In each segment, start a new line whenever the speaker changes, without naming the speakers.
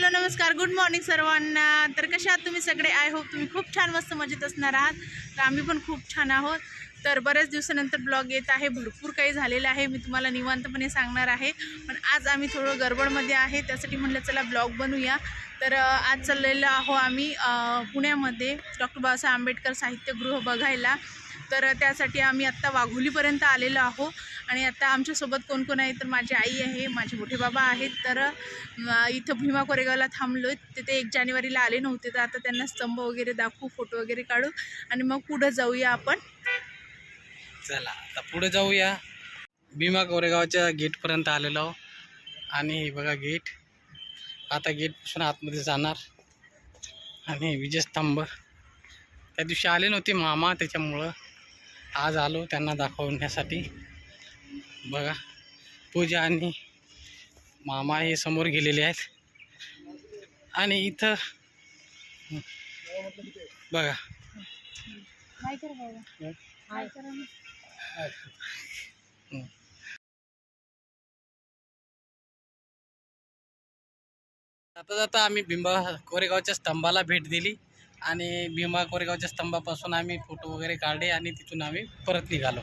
Hello नमस्कार. Good morning सर्वांना. तर कशा आहात तुम्ही सगळे? आय होप तुम्ही खूप छान मस्त मजेत असणार आहात. तर आम्ही पण खूप छान आहोत. तर बऱ्याच दिवसानंतर ब्लॉग येत आहे. भरपूर काही झालेलं आहे. मी तुम्हाला निवांतपणे सांगणार आहे. पण आज आम्ही थोडं गडबडमध्ये आहे. त्यासाठी म्हटलं चला ब्लॉग बनवूया. तर आज चाललेलो आहो आम्ही पुण्यामध्ये डॉक्टर बाबासाहेब आंबेडकर साहित्यगृह बघायला. तर त्यासाठी आम्ही आत्ता वाघोलीपर्यंत आलेलो आहो आणि आता आमच्यासोबत कोण कोण आहे? तर माझी आई आहे माझे मोठे बाबा आहेत. तर इथं भीमा कोरेगावला थांबलो तिथे एक जानेवारीला आले नव्हते. तर आता त्यांना स्तंभ वगैरे दाखवू फोटो वगैरे काढू. आणि मग पुढं जाऊया आपण.
चला आता पुढे जाऊया. भीमा कोरेगावच्या गेटपर्यंत आलेलो आहो. आणि हे बघा गेट. आता गेटपासून आतमध्ये जाणार. आणि विजयस्तंभ. त्या दिवशी आले नव्हते मामा त्याच्यामुळं. आज आलो त्यांना दाखवण्यासाठी. बघा पूजा आणि मामा हे समोर गेलेले आहेत. आणि इथं बघा. जाता जाता आम्ही बिंबा कोरेगावच्या स्तंभाला भेट दिली. आणि भीमा कोरेगावच्या स्तंभापासून आम्ही फोटो वगैरे काढले आणि तिथून आम्ही परत निघालो.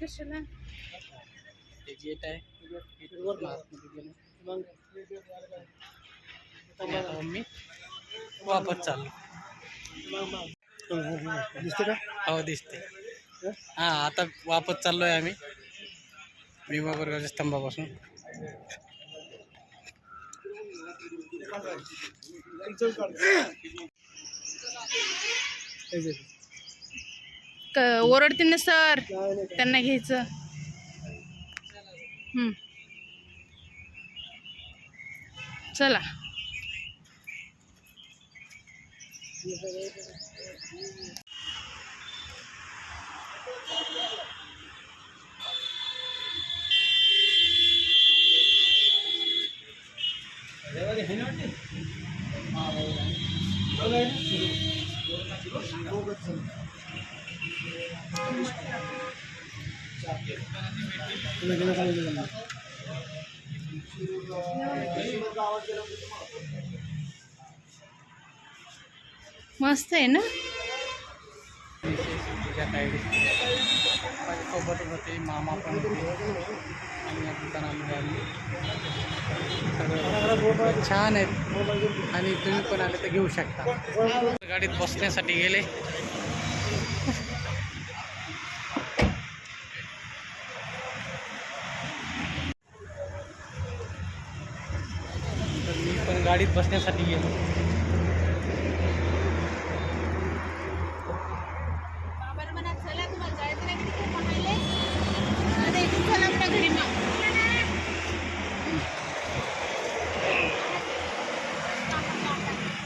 कशाला?
हे गेट आहे. आम्ही वापस चाललो.
दिसते का?
हो दिसते. हां? आता वापस चाललो आहे आम्ही. भीमा कोरेगावच्या स्तंभापासून.
ओरडतील ना सर. त्यांना घ्यायचं. चला. हं. चला मस्त आहे ना
तुझ्या सोबत होते मामा पण होते. आणि या दुकानामध्ये आम्ही सगळं छान आहेत. आणि तुम्ही पण आले तर घेऊ शकता. गाडीत बसण्यासाठी गेले. तर मी पण गाडीत बसण्यासाठी गेलो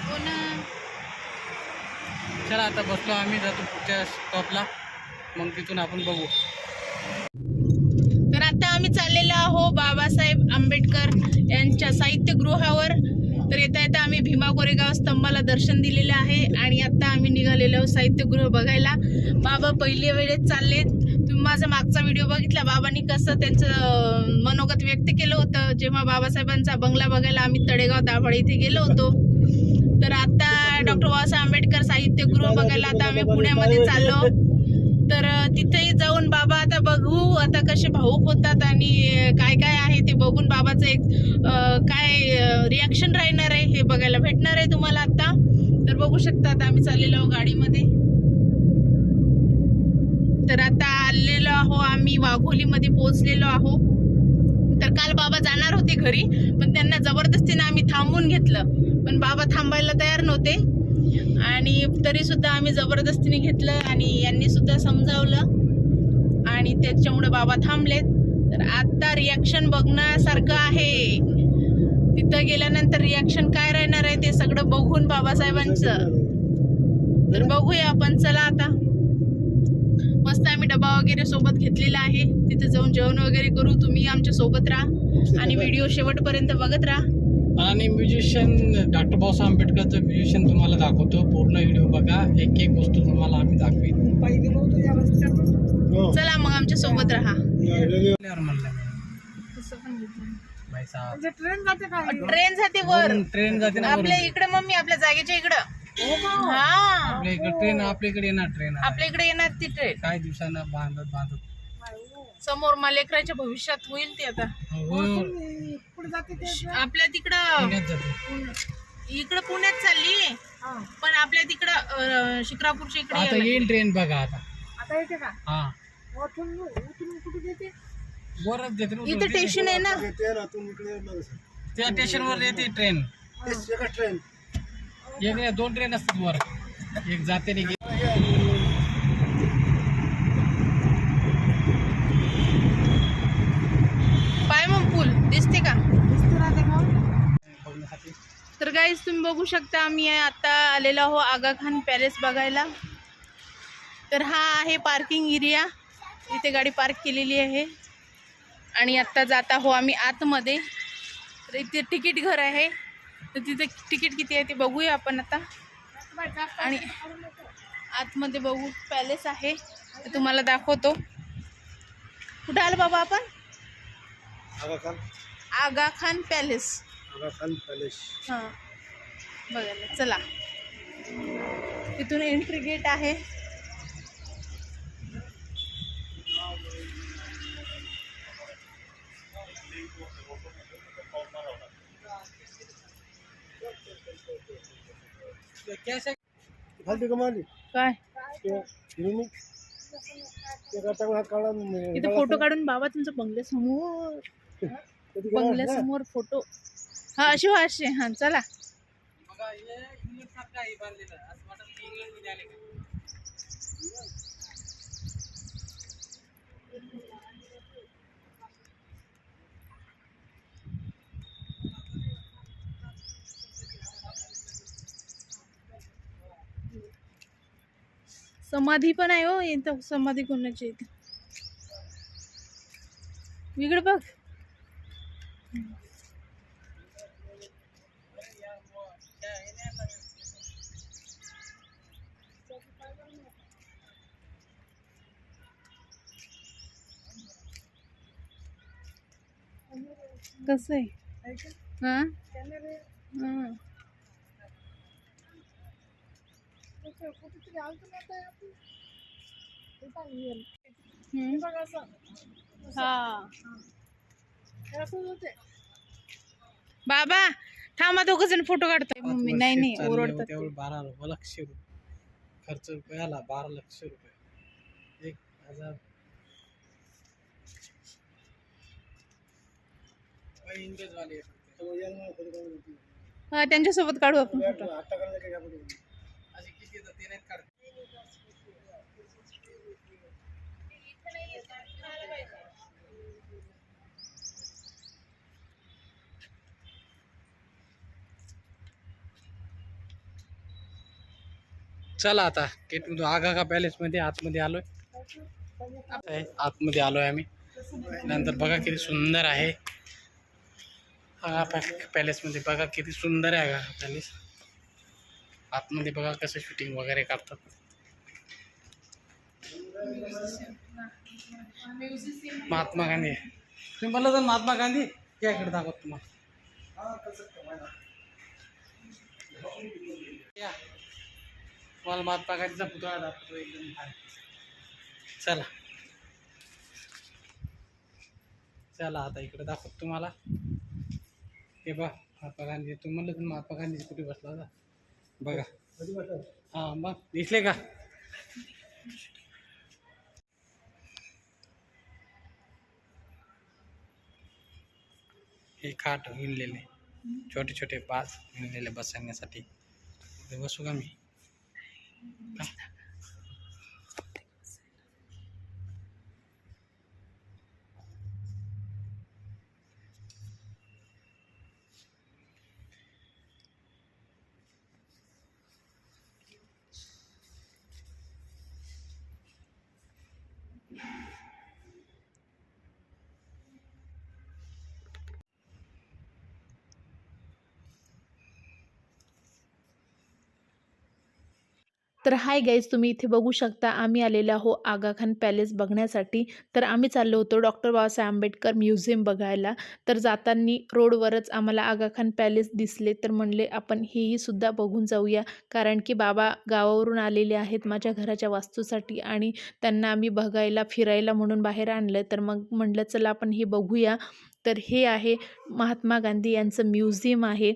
हो ना
चला आता बसलो आम्ही जातो पुढच्या स्टॉपला मग तिथून आपण बघू.
तर आता आम्ही चाललेलो आहो बाबासाहेब आंबेडकर यांच्या साहित्यगृहावर. तर येता येता आम्ही भीमा कोरेगाव स्तंभाला दर्शन दिलेलं आहे आणि आता आम्ही निघालेलो आहोत साहित्यगृह बघायला. बाबा पहिल्या वेळेत चाललेत. तुम्ही माझा मागचा व्हिडिओ बघितला. बाबांनी कसं त्यांचं मनोगत व्यक्त केलं होतं. जेव्हा बाबासाहेबांचा बंगला बघायला आम्ही तळेगाव दाभाडे इथे गेलो होतो. तर आता डॉक्टर बाबासाहेब आंबेडकर साहित्यगृह बघायला आता आम्ही पुण्यामध्ये चाललो. तर तिथेही जाऊन बाबा आता बघू आता कसे भाऊक होतात आणि काय काय आहे ते बघून बाबाचं एक काय रिॲक्शन राहणार आहे हे बघायला भेटणार आहे तुम्हाला आता. तर बघू शकता आता आम्ही चाललेलो आहो गाडीमध्ये. तर आता आलेलो आहो आम्ही वाघोलीमध्ये पोहोचलेलो आहो. तर काल बाबा जाणार होते घरी पण त्यांना जबरदस्तीनं आम्ही थांबून घेतलं. पण बाबा थांबायला तयार नव्हते. आणि तरी सुद्धा आम्ही जबरदस्तीने घेतलं आणि यांनी सुद्धा समजावलं. आणि त्याच्यामुळे बाबा थांबलेत. तर आता रिॲक्शन बघण्यासारखं आहे. तिथं गेल्यानंतर रिॲक्शन काय राहणार आहे ते सगळं बघून बाबासाहेबांचं. तर बघूया आपण चला आता. मस्त आम्ही डबा वगैरे सोबत घेतलेला आहे. तिथे जाऊन जेवण वगैरे करू. तुम्ही आमच्यासोबत राहा. आणि व्हिडिओ शेवटपर्यंत बघत राहा.
आणि म्युझिशियन डॉक्टर बाबासाहेब आंबेडकरचं म्युझिशियन तुम्हाला दाखवतो. पूर्ण व्हिडिओ बघा. एक एक वस्तू तुम्हाला आम्ही दाखवेन.
हो.
चला मग आमच्यासोबत राहा. ट्रेन जाते वर.
ट्रेन जाते ना
आपल्या. इकडे मम्मी आपल्या जागेच्या इकडं. हा
आपल्या इकडे ट्रेन आपल्या इकडे येणार ट्रेन
आपल्या इकडे येणार ती ट्रेन
काही दिवसांना बांधत बांधत.
समोर मालेकराच्या भविष्यात होईल ते आता.
हो
आपल्या तिकडं इकडं पुण्यात चालली? पण आपल्या तिकडं शिक्रापूरच्या इकडे
आता. येईल ट्रेन बघा आता.
आता येते का?
हा. वरच देते ना
इथं
उतरून.
स्टेशन आहे ना?
त्या स्टेशनवर येते ट्रेन. एक नाही, दोन ट्रेन असतात वर. एक जाते आणि एक
पाय मग पूल दिसते का
बघण्यासाठी
तर गाईज तुम्ही बघू शकता आम्ही आता आलेलो आहो आगा खान पॅलेस बघायला. तर हा आहे पार्किंग एरिया. इथे गाडी पार्क केलेली आहे. आणि आत्ता जात आहो आम्ही आतमध्ये. तर इथे तिकीट घर आहे. तर तिथे तिकीट किती आहे ते बघूया आपण आता. आणि आतमध्ये बघू पॅलेस आहे. ते तुम्हाला दाखवतो. कुठं आलं बाबा आपण? आगा खान पॅलेस. हां. बघायला. चला. तिथून एंट्री गेट आहे. काय? इथे फोटो काढून बाबा तुमचा बंगल्यासमोर. बंगल्यासमोर फोटो हा अशी हो अशी. हा चला.
बघा हे आहे बांधलेलं असं वाटत की आले का
समाधी पण आहे हो इथं समाधी कोणाची इथं? इकडे बघ. कसं आहे? हा? हा. हा बाबा थांबा दोघ जण फोटो काढतोय. मम्मी नाही नाही ओरडतात.
बारा लक्ष रुपये. खर्च रुपये आला बारा लक्ष रुपये. एक हजार
हा त्यांच्यासोबत काढू आपण. फोटो
चला आता गेट मधून आगा का पॅलेस मध्ये आतमध्ये आलोय. आतमध्ये आलोय आम्ही. नंतर बघा किती सुंदर आहे. आगा पॅलेस बघा किती सुंदर आहे आगा पॅलेस. आतमध्ये बघा कसं शूटिंग वगैरे करतात. महात्मा गांधी. तुम्ही म्हणलं तर महात्मा गांधी? या इकडे दाखवत तुम्हाला. या. तुम्हाला महात्मा गांधीचा पुतळा दाखवतो एकदम चला. चला आता इकडे दाखवतो तुम्हाला. हे बघ महात्मा गांधी. तुम्ही म्हणलं तर महात्मा गांधीची कुठे बसला होता? बघा. हा मग दिसले का? हे खाट विणलेले छोटे छोटे पाच विणलेले बसण्यासाठी. बसू का मी?
तर हाय गाईज तुम्ही इथे बघू शकता आम्ही आलेलो आहो आगा खान पॅलेस बघण्यासाठी. तर आम्ही चाललो होतो डॉक्टर बाबासाहेब आंबेडकर म्युझियम बघायला. तर जाताना रोडवरच आम्हाला आगा खान पॅलेस दिसले. तर म्हणले आपण हेही सुद्धा बघून जाऊया. कारण की बाबा गावावरून आलेले आहेत माझ्या घराच्या वास्तूसाठी आणि त्यांना आम्ही बघायला फिरायला म्हणून बाहेर आणलं. तर मग म्हटलं चला आपण हे बघूया. तर हे आहे महात्मा गांधी यांचं म्युझियम आहे.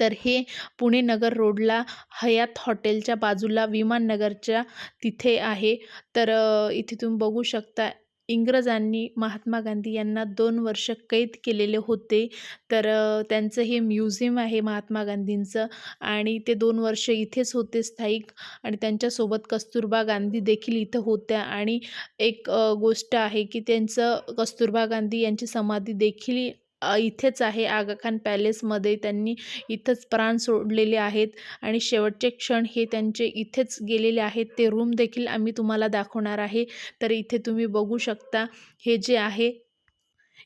तर हे पुणे नगर रोडला हयात हॉटेलच्या बाजूला विमाननगरच्या तिथे आहे. तर इथे तुम्ही बघू शकता इंग्रजांनी महात्मा गांधी यांना दोन वर्ष कैद केलेले होते. तर त्यांचं हे म्युझियम आहे महात्मा गांधींचं आणि ते दोन वर्ष इथेच होते स्थायिक आणि त्यांच्यासोबत कस्तुरबा गांधी देखील इथं होत्या. आणि एक गोष्ट आहे की त्यांचं कस्तुरबा गांधी यांची समाधी देखील इथेच आहे आगा खान पॅलेसमध्ये त्यांनी इथंच प्राण सोडलेले आहेत आणि शेवटचे क्षण हे त्यांचे इथेच गेलेले आहेत. ते रूम देखील आम्ही तुम्हाला दाखवणार आहे. तर इथे तुम्ही बघू शकता. हे जे आहे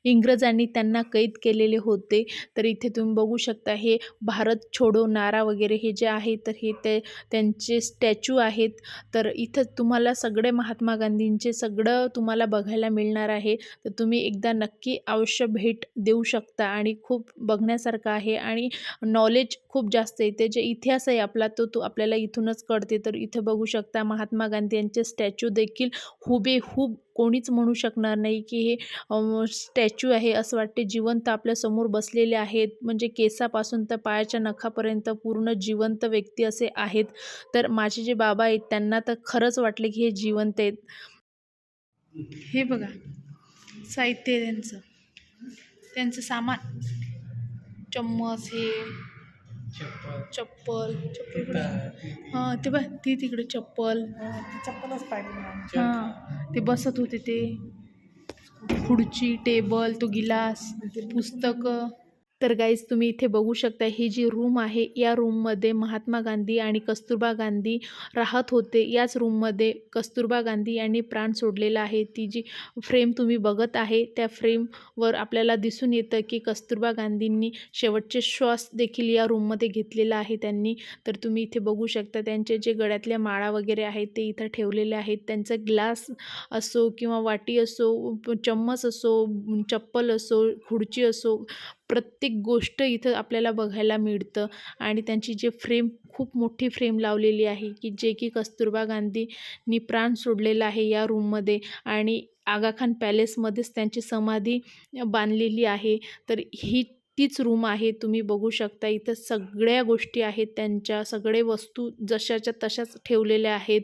इंग्रजांनी त्यांना कैद केलेले होते. तर इथे तुम्ही बघू शकता हे भारत छोडो नारा वगैरे हे जे आहे तर हे ते त्यांचे स्टॅच्यू आहेत. तर इथं तुम्हाला सगळे महात्मा गांधींचे सगळं तुम्हाला बघायला मिळणार आहे. तर तुम्ही एकदा नक्की अवश्य भेट देऊ शकता आणि खूप बघण्यासारखं आहे आणि नॉलेज खूप जास्त येते जे इतिहास आहे आपला तो तो आपल्याला इथूनच कळते. तर इथे बघू शकता महात्मा गांधी यांचे स्टॅच्यू देखील हुबेहूब कोणीच म्हणू शकणार नाही की हे स्टॅच्यू आहे असं वाटते. जिवंत आपल्यासमोर बसलेले आहेत. म्हणजे केसापासून तर पायाच्या नखापर्यंत पूर्ण जिवंत व्यक्ती असे आहेत. तर माझे जे बाबा आहेत त्यांना तर खरंच वाटले की हे जिवंत आहेत. हे बघा. साहित्य आहे त्यांचं. त्यांचं सामान. चम्मच हे. चप्पल. चप्पल? हां ते बघ ती तिकडे चप्पल.
चप्पलच पाहिजे
हां ते बसत होते ते. खुर्ची टेबल तो गिलास पुस्तकं. तर गाईज तुम्ही इथे बघू शकता ही जी रूम आहे या रूममध्ये महात्मा गांधी आणि कस्तुरबा गांधी राहत होते. याच रूममध्ये कस्तुरबा गांधी यांनी प्राण सोडलेला आहे. ती जी फ्रेम तुम्ही बघत आहे त्या फ्रेमवर आपल्याला दिसून येतं की कस्तुरबा गांधींनी शेवटचे श्वास देखील या रूममध्ये घेतलेला आहे त्यांनी. तर तुम्ही इथे बघू शकता त्यांचे जे गळ्यातल्या माळा वगैरे आहेत ते इथं ठेवलेले आहेत. त्यांचं ग्लास असो किंवा वाटी असो चम्मच असो चप्पल असो खुर्ची असो प्रत्येक गोष्ट इथं आपल्याला बघायला मिळतं. आणि त्यांची जे फ्रेम खूप मोठी फ्रेम लावलेली आहे की जे की कस्तुरबा गांधींनी प्राण सोडलेला आहे या रूममध्ये. आणि आगाखान पॅलेसमध्येच त्यांची समाधी बांधलेली आहे. तर ही तीच रूम आहे तुम्ही बघू शकता. इथं सगळ्या गोष्टी आहेत त्यांच्या सगळे वस्तू जशाच्या तशाच ठेवलेल्या आहेत.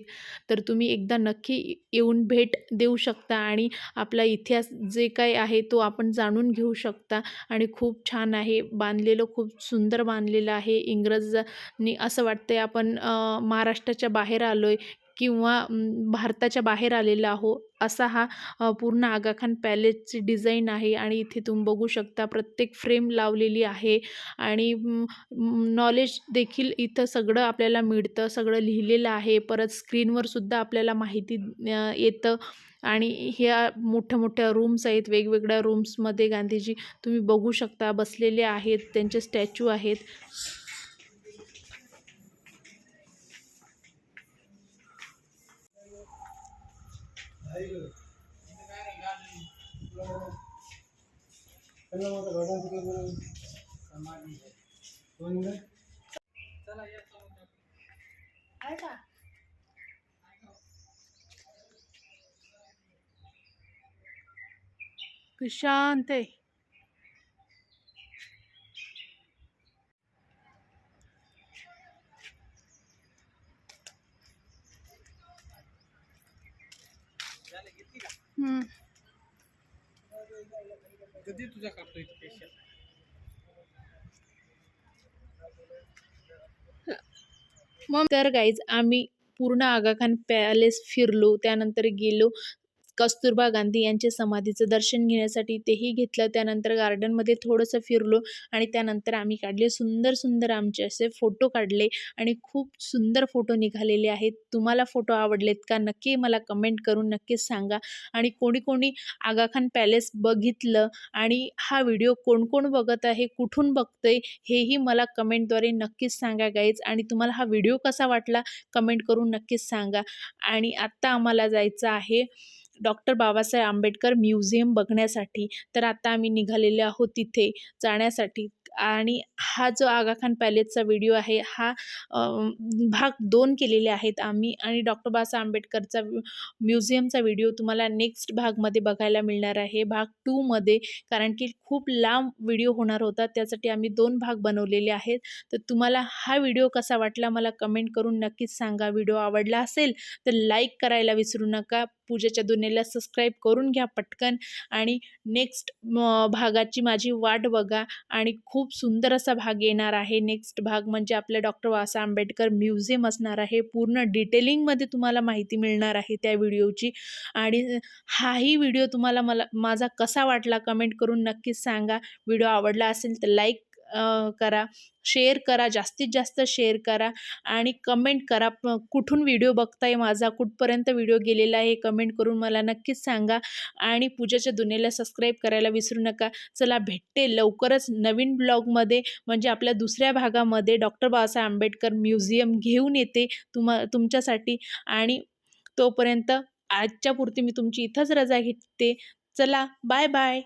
तर तुम्ही एकदा नक्की येऊन भेट देऊ शकता आणि आपला इतिहास जे काही आहे तो आपण जाणून घेऊ शकता. आणि खूप छान आहे बांधलेलं खूप सुंदर बांधलेलं आहे. इंग्रजांनी असं वाटतंय आपण महाराष्ट्राच्या बाहेर आलो आहे किंवा भारताच्या बाहेर आलेला आहो असा हा पूर्ण आगाखान पॅलेसची डिझाईन आहे आणि इथे तुम्ही बघू शकता प्रत्येक फ्रेम लावलेली आहे आणि नॉलेज देखील इथं सगळं आपल्याला मिळतं सगळं लिहिलेलं आहे. परत स्क्रीनवर सुद्धा आपल्याला माहिती येतं आणि ह्या मोठ्या मोठ्या रूम्स आहेत वेगवेगळ्या रूम्समध्ये गांधीजी तुम्ही बघू शकता बसलेले आहेत त्यांचे स्टॅच्यू आहेत. शांत आहे. तर गाईज आम्ही पूर्ण आगाखान पॅलेस फिरलो त्यानंतर गेलो. कस्तुरबा गांधी यांचे समाधीचं दर्शन घेण्यासाठी तेही घेतलं. त्यानंतर गार्डनमध्ये थोडंसं फिरलो आणि त्यानंतर आम्ही काढले सुंदर सुंदर आमचे असे फोटो काढले आणि खूप सुंदर फोटो निघालेले आहेत. तुम्हाला फोटो आवडलेत का नक्की मला कमेंट करून नक्कीच सांगा. आणि कोणी कोणी आगाखान पॅलेस बघितलं आणि हा व्हिडिओ कोण कोण बघत आहे कुठून बघतंय हेही मला कमेंटद्वारे नक्कीच सांगा गाईज आणि तुम्हाला हा व्हिडिओ कसा वाटला कमेंट करून नक्कीच सांगा. आणि आत्ता आम्हाला जायचं आहे डॉक्टर बाबासाहेब आंबेडकर म्युझियम बघण्यासाठी तर आता आम्ही निघालेले आहोत तिथे जाण्यासाठी. आणि हा जो आगाखान पॅलेसचा व्हिडिओ आहे हा भाग दोन केलेले आहेत आम्ही. आणि डॉक्टर बाबासाहेब आंबेडकरचा म्युझियमचा व्हिडिओ तुम्हाला नेक्स्ट भागमध्ये बघायला मिळणार आहे. भाग टूमध्ये कारण की खूप लांब व्हिडिओ होणार होता त्यासाठी आम्ही दोन भाग बनवलेले आहेत. तर तुम्हाला हा व्हिडिओ कसा वाटला मला कमेंट करून नक्कीच सांगा. व्हिडिओ आवडला असेल तर लाईक करायला विसरू नका. पूजेच्या दुनियेला सबस्क्राईब करून घ्या पटकन. आणि नेक्स्ट भागाची माझी वाट बघा. आणि खूप सुंदर असा भाग येणार आहे. नेक्स्ट भाग म्हणजे आपल्या डॉक्टर बाबासाहेब आंबेडकर म्युझियम असणार आहे. पूर्ण डिटेलिंगमध्ये तुम्हाला माहिती मिळणार आहे त्या व्हिडिओची आणि हाही व्हिडिओ तुम्हाला मला माझा कसा वाटला कमेंट करून नक्कीच सांगा. व्हिडिओ आवडला असेल तर लाईक करा. शेअर करा. जास्तीत जास्त शेअर करा आणि कमेंट करा. कुठून व्हिडिओ बघताय? माझा कुठपर्यंत व्हिडिओ गेलेला आहे? कमेंट करून मला नक्कीच सांगा. आणि पूजाच्या दुनियेला सबस्क्राईब करायला विसरू नका. चला भेटते लवकरच नवीन ब्लॉगमध्ये. म्हणजे आपल्या दुसऱ्या भागामध्ये. डॉक्टर बाबासाहेब आंबेडकर म्युझियम घेऊन येते तुम्हा तुमच्यासाठी. आणि तोपर्यंत आजच्या पुरती मी तुमची इथंच रजा घेते. चला बाय बाय.